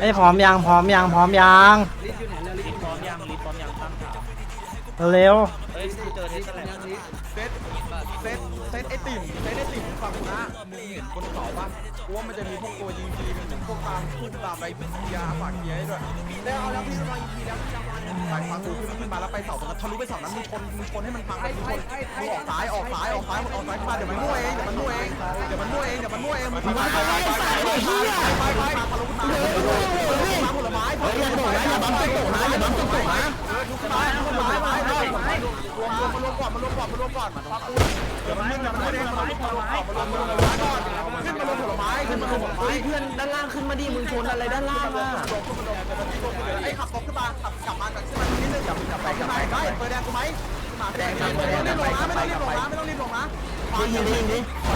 ไอ้ยพร้อมยังพร้อมยังพร้อมยังลิสอยู่ไหนแล้วลิสพร้อมยังรีบพร้อมยังตั้งขาเร็วเฮ้ยกูเจอที่แถลงเซตเซตเซตไอติ่มเซตไอติ่มฝั่งนะมึงเห็นบนเขาปะกูว่ามันจะมีพวกตัวยิงทีมันพวกตามพุ่งตามไปเกียร์ฝากเกียร์ให้ด้วยได้เอาแล้วพี่กำลังยิงทีแล้วพี่กำลังไปฟังกูขึ้นขึ้นมาแล้วไปเสาตรงนั้นทะลุไปเสานั้นมึงชนมึงชนให้มันพังไปมึงชนมึงออกซ้ายออกซ้ายออกซ้ายออกซ้ายมาเดี๋ยวมันมั่วเองเดี๋ยวมันมั่วเองเดี๋ยวมันมั่วเองเดี๋ยวมันมั่วเองมึงไปไปไปไปไปไป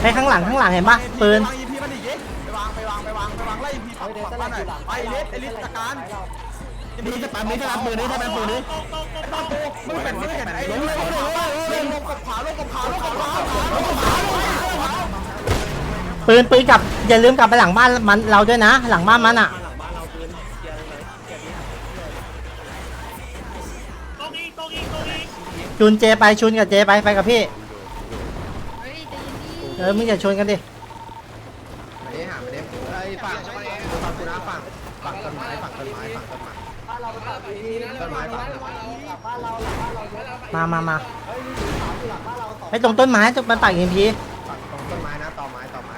ไอ้ข้างหลังข้างหลังเห็นปะปืน ไปวางไปวางไปวางไปวางไล่อีพีฝั่งฝั่งบ้านหน่อยไปเล็ดไอ้ลิสจัดการนี่จะปั๊มนี่จะรับมือนี่ถ้าเป็นปืนนี่ไอ้บ้าโตมึงเป็นมึงเห็นไอ้ลงลงลงลงกับขาลงกับขาลงกับขาลงกับขาลงกับขาปืนปืนกลับอย่าลืมกลับไปหลังบ้านมันเราด้วยนะ หลังบ้านมันอะหลังบ้านเราปืนเกียร์เลยเกียร์นี้จูนเจไปชุนกับเจไปไปกับพี่ เออมึงอย่าชนกันดิ ไม่ได้หาไม่ได้ไอ้ฝั่งฝั่งกูนะฝั่งฝั่งต้นไม้ฝั่งต้นไม้ฝั่งต้นไม้ต้นไม้ฝั่งต้นไม้มามามาไอ้ตรงต้นไม้ตรงมันปากยิงพีฝั่งตรงต้นไม้นะต่อไม้ต่อไม้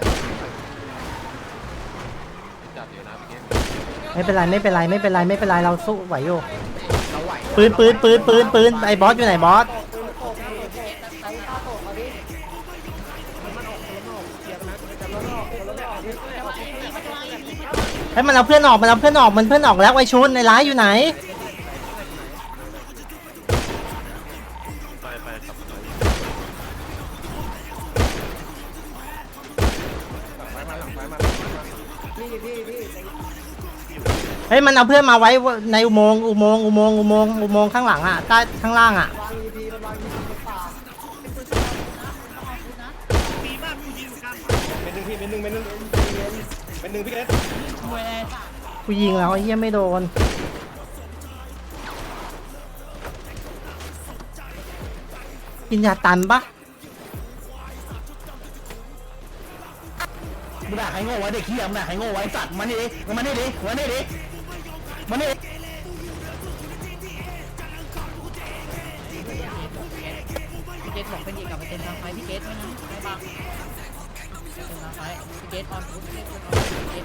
ไม่เป็นไรไม่เป็นไรไม่เป็นไรไม่เป็นไรเราสู้ไหวอยู่เราไหวปืนปืนปืนปืนปืนไอ้บอสอยู่ไหนบอสเฮ้ยมันเอาเพื่อนออกมันเอาเพื่อนออกมันเพื่อนออกแล้วไอ้ชุนในร้ายอยู่ไหน เฮ้ยมันเอาเพื่อนมาไว้ในอุโมงค์อุโมงค์อุโมงค์อุโมงค์อุโมงค์ข้างหลังอะใต้ข้างล่างอะเป็นหนึ่งพี่เป็นหนึ่งเป็นหนึ่งเป็นหนึ่งพี่เอสกูยิงแล้วไอ้เหี้ยไม่โดน กินยาตันปะมึงด่าใครโง่ไว้เด็กขี้ยมึงด่าใครโง่ไว้สัตว์มานี่ดิมึงมานี่ดิมานี่ดิมานี่พี่เกตบอกเป็นอีกกับไปเต็มทางไฟพี่เกตไม่นะไม่บังเต็มทางไฟพี่เกตออนฟุตพี่เกตออนพี่เกต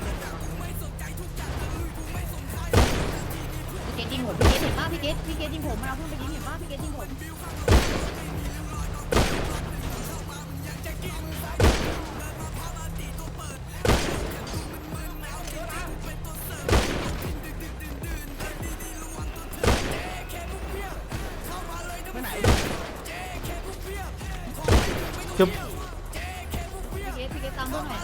พี่เกตยิงผมพี่เกตเห็นป่ะพี่เกตพี่เกตยิงผมมาเพิ่งไปยิงเห็นป่ะพี่เกตยิงผม จุ๊บพี่เกตพี่เกตตามเพื่อนหน่อย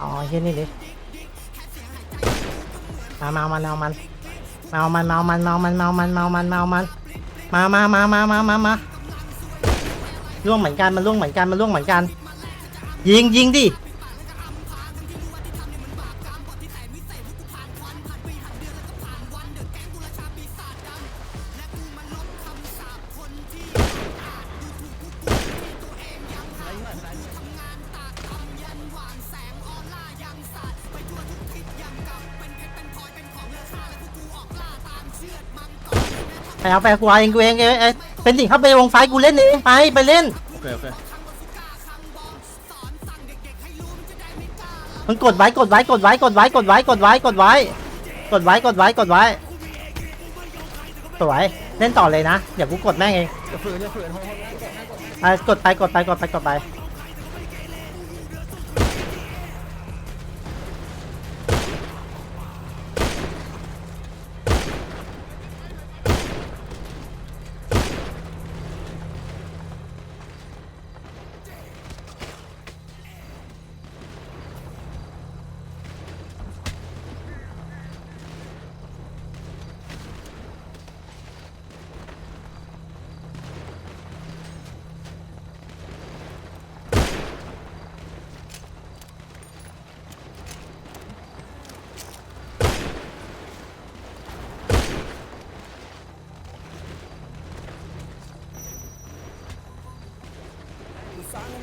อ๋อเฮียนี่ดิมามามันเอามันมา เมามันมาเมามันมาเมามันมาเมามันมาเมามันมาเมามันมามามามามามามาล่วงเหมือนกันมันล่วงเหมือนกันมันล่วงเหมือนกัน ยิงยิงดิ เอาไปกูเอาเองกูเองเอ้ยเอ้ยเป็นสิ่งเข้าไปวงไฟกูเล่นเองไปไปเล่นโอเคโอเคมันกดไว้กดไว้กดไว้กดไว้กดไว้กดไว้กดไว้กดไว้กดไว้กดไว้สวยเล่นต่อเลยนะเดี๋ยวกูกดแม่งเองจะฝืนจะฝืนอะกดไปกดไปกดไปกดไป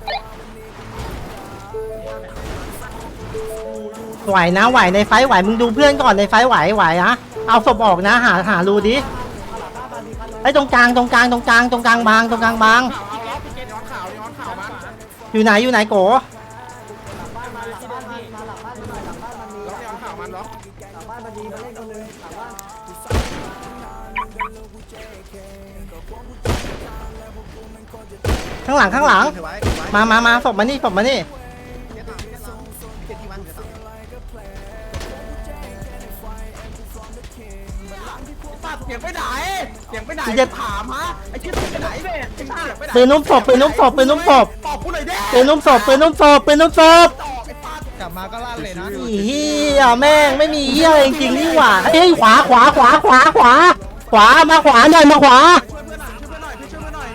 อะไรไหวนะไหวในไฟท์ไหวมึงดูเพื่อนก่อนในไฟท์ไหวไหวนะเอาศพออกนะ หาหารูดิไอ้ยตรงกลางตรงกลางตรงกลางตรงกลางบางตรงกลางบางเอาแล้วพี่เกตย้อน ข่าวย้อนข่าวมาอยู่ไหนอยู่ไหนโกล็อกย้อนข่าวมันล็อกข้างหลังข้างหลัง มามามาศพมานี่ศพมานี่ตัดเสียงไปไหนเสียงไปไหนกูจะถามฮะไอ้เชี่ยเสียงไปไหนเด็กเสียงไปไหนปืนนุ่มศพปืนนุ่มศพปืนนุ่มศพตอบกูหน่อยดิปืนนุ่มศพปืนนุ่มศพปืนนุ่มศพกลับ มาก็ลั่นเลยนะอีเฮียแม่งไม่มีเฮียอะไรจริงๆนี่หว่าเฮ้ยขวาขวาขวาขวาขวา ขวามาขวาหน่อยมาขวา ช่วยเพื่อนหน่อยช่วยเพื่อนหน่อยพี่ช่วยเพื่อนหน่อย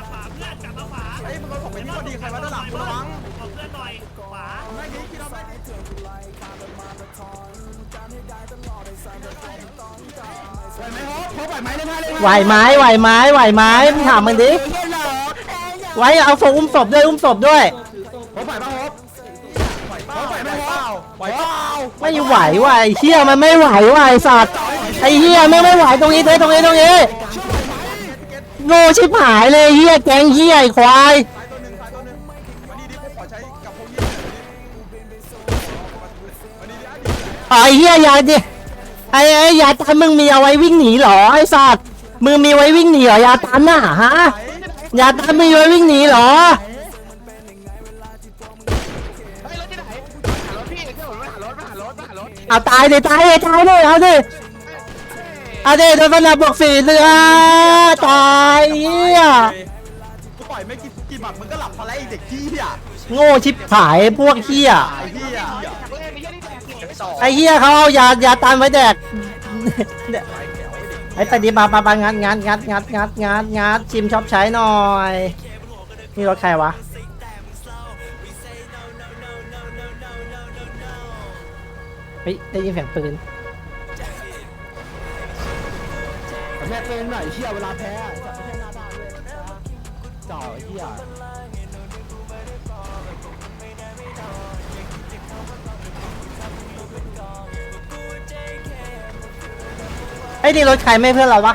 ไอ้มึงเอาของไปที่พอดีใครมาด้านหลังกูระวังไม่ดีคิดเอาไม่ดีไหวไหมไหวไหมไหวไหมมึงถามมันดิไว้เอาศพอุ้มศพด้วยอุ้มศพด้วย ไม่ไหวว่ะไอ้เฮียมันไม่ไหวว่ะไอ้สัตว์ไอ้เฮียไม่ไม่ไหวตรงนี้เลยตรงนี้ตรงนี้โง่ชิบหายเลยเฮียแกงเฮียไอ้ควายสายตัวายตัวหนึ่งวันนี้ดิกูขอใช้กับพวกนี้ยยาดิไอ้ไอ้ยาตันมึงมีเอาไว้วิ่งหนีเหรอไอ้สัตว์มึงมีไว้วิ่งหนีเหรอยาตันน่ะฮะยาตันมีไว้วิ่งหนีเหรอ เอาตายเลยตายเลยตายเลยเอาดิเอาดิโดนฟันบวกสี่เรือตายเฮียกูปล่อยไม่กี่กี่หมัดมึงก็หลับพอแล้วไอ้เด็กขี้อะโง่ชิบหายพวกเฮียไอ้ขี้อะไอ้เฮียเขาเอายายาตันไว้แดกไอ้ปฏิบัติมาปงัดงัดงัดงัดงัดงัดงัดชิมชอบใช้หน่อยนี่รถใครวะ เฮ้ยได้ยินเสียงปืนแม่เป็นหน่อยเชี่ยเวลาแพ้จับไม่ใช่หน้าด้านเลยจ่อเชี่ยไอ้ยนี่รถใครไม่เพื่อนเราวะ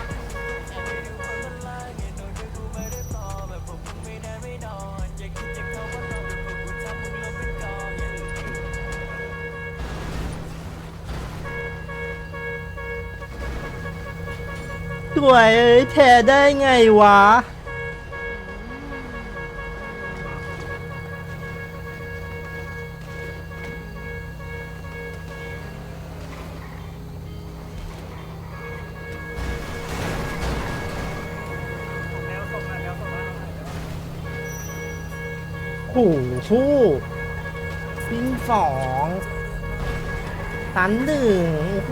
สวยเอ้ยแทได้ไงวะโอ้โหวิ่งสองตันหนึ่งโอ้โห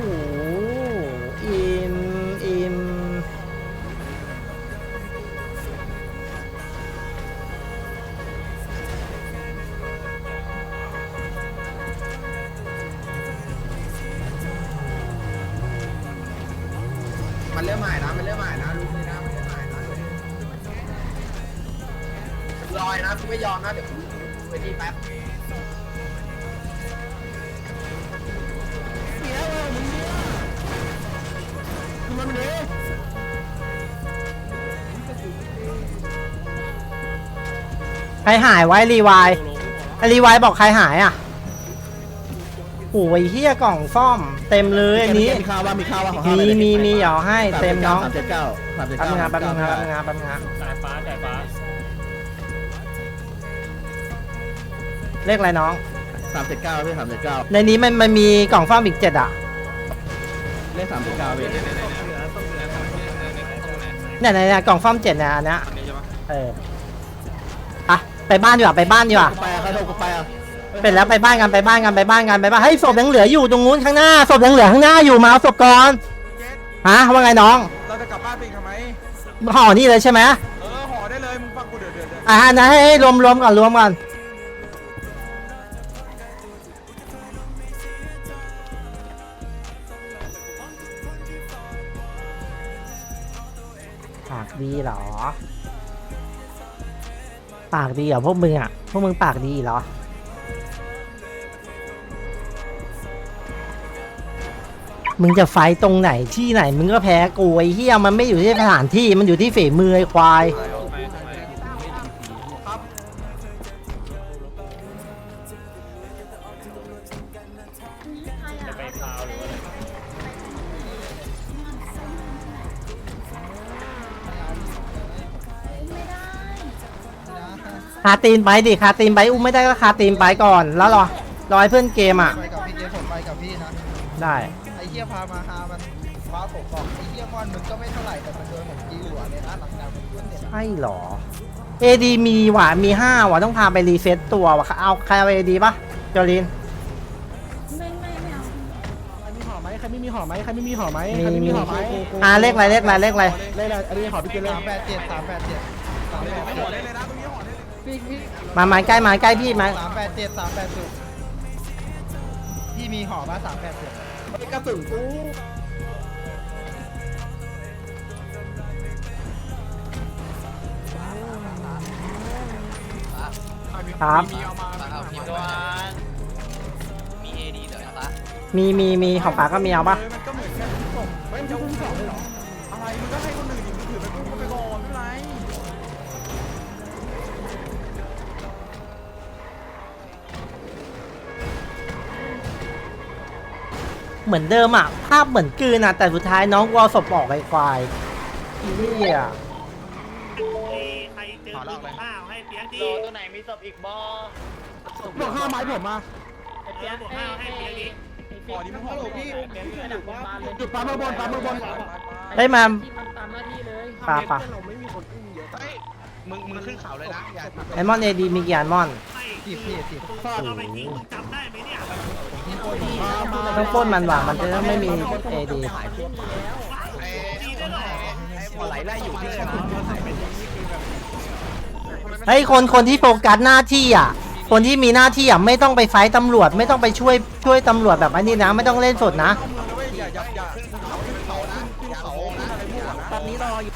มันเริ่มใหม่นะ มันเริ่มใหม่นะลูกนี่นะมันเริ่มใหม่นะลอยนะกูไม่ยอมนะเดี๋ยวกูไปที่แป๊บใครหายไว้รีวายไอรีวายบอกใครหายอะ โอ้ยเฮียกล่องซ่อม เต็มเลยอันนี้ มีข้าวว่ามีข้าวว่าของมีมีมีเดี๋ยวให้เต็มน้องสามเจ็ดเก้าสามเจ็ดแป๊บเก้านึงนะแป๊บนึงนะแป๊บนึงนะแป๊บนึงนะสายฟ้าสายฟ้าเลขอะไรน้อง สามเจ็ดเก้าพี่สามเจ็ดเก้าในนี้มันมันมีกล่องซ่อมอีกเจ็ดอะเลขสามเจ็ดเก้าพี่เนี่ยเนี่ยเนี่ยกล่องฟ้อมเจ็ดเนี่ยอันเนี้ยอันนี้ใช่ปะเอออะไปบ้านดีกว่าไปบ้านดีกว่า ไปอะเขาโดนกูไปอะ เป็นแล้วไปบ้านกันไปบ้านกันไปบ้านกันไปบ้านเฮ้ยศพยังเหลืออยู่ตรงนู้นข้างหน้าศพยังเหลือข้างหน้าอยู่มาเอาศพก่อนเกตฮะว่าไงน้องเราจะกลับบ้านไปอีกทำไม ห่อนี่เลยใช่ไหมเออห่อได้เลย มึงฟังกูเดือดเดือดเดือดอ่านะให้ให้รวมรวมก่อนรวมก่อนปากดีเหรอ ปากดีเหรอพวกมึงอะพวกมึงปากดีเหรอ มึงจะไฟต์ตรงไหนที่ไหน มึงก็แพ้กูไอ้เหี้ยมันไม่อยู่ที่สถานที่มันอยู่ที่ฝีมือไอ้ควายครับจะไปพาวหรือว่าอะไรคาตีนไปดิคาตีนไปอุ้มไม่ได้ก็คาตีนไปก่อน แล้วรอรอให้เพื่อนเกมอะ ไปกับพี่เจผมไปกับพี่นะ ได้ไอ้เหี้ยพามาฮามันว้าผมบอกไอ้เหี้ยมอนมึงก็ไม่เท่าไหร่แต่มันโดนผมจีหัวเลยนะหลังจากมันขึ้นเนี่ยนะใช่เหรอ เอดีมีว่ะมีห้าว่ะต้องพาไปรีเซ็ตตัวว่ะเอาใครเอาเอดีปะเจอริน ไม่ไม่ไม่เอาใครมีห่อไหมใครไม่มีห่อไหมใครไม่มีห่อไหมมี ใครไม่มีมีห่อไหมอ่าเลขอะไรเลขอะไรเลขอะไรเลขอะไรอันนี้ห่อพี่เกลเลยสามแปดเจ็ดสามแปดเจ็ดสามแปดไม่เจ็ห่อดได้เลยนะตรงนี้ห่อได้เลยพี่พี่มามาใกล้มาใกล้พี่มาสามแปดเจ็ดสามแปดเจ็ดพี่มีห่อมาสามแปดเจ็ด กระสุนกูครับ มีเอดีเหรอครับมีมีมีของป๋าก็มีเอาปะ เหมือนเดิมอะ ภาพเหมือนกลืนอะ แต่สุดท้ายน้องกูเอาศพออกไอ้ควายอีเหี้ยใครเจอปืนข้าวให้เปียกดีตัวไหนมีศพอีกบอบอกห้าไม้ผมมาเปียกบอกข้าวให้เปียกดีห่อนี้มึงห่อเลยพี่จุดปั๊มเบอร์บนปั๊มเบอร์บนได้ยมาที่มันตามหน้าที่เลยปาปามึงมึงขึ้นเขาเลยนะอย่าไอมอนเอดีมีกี่อันมอนจีบพี่จีบเอาไปทิ้งมึงจำได้ไหมเนี่ย ต้องปล้นมันว่ะมันจะไม่มีเอดีไหรอห่อไหลไล่อยู่ที่เลยเฮ้ยคนคนที่โฟกัสหน้าที่อะ คนที่มีหน้าที่อะไม่ต้องไปไฟต์ตำรวจ ไม่ต้องไปช่วยช่วยตำรวจแบบอันนี้นะ ไม่ต้องเล่นสดนะตอนนี้รออยู่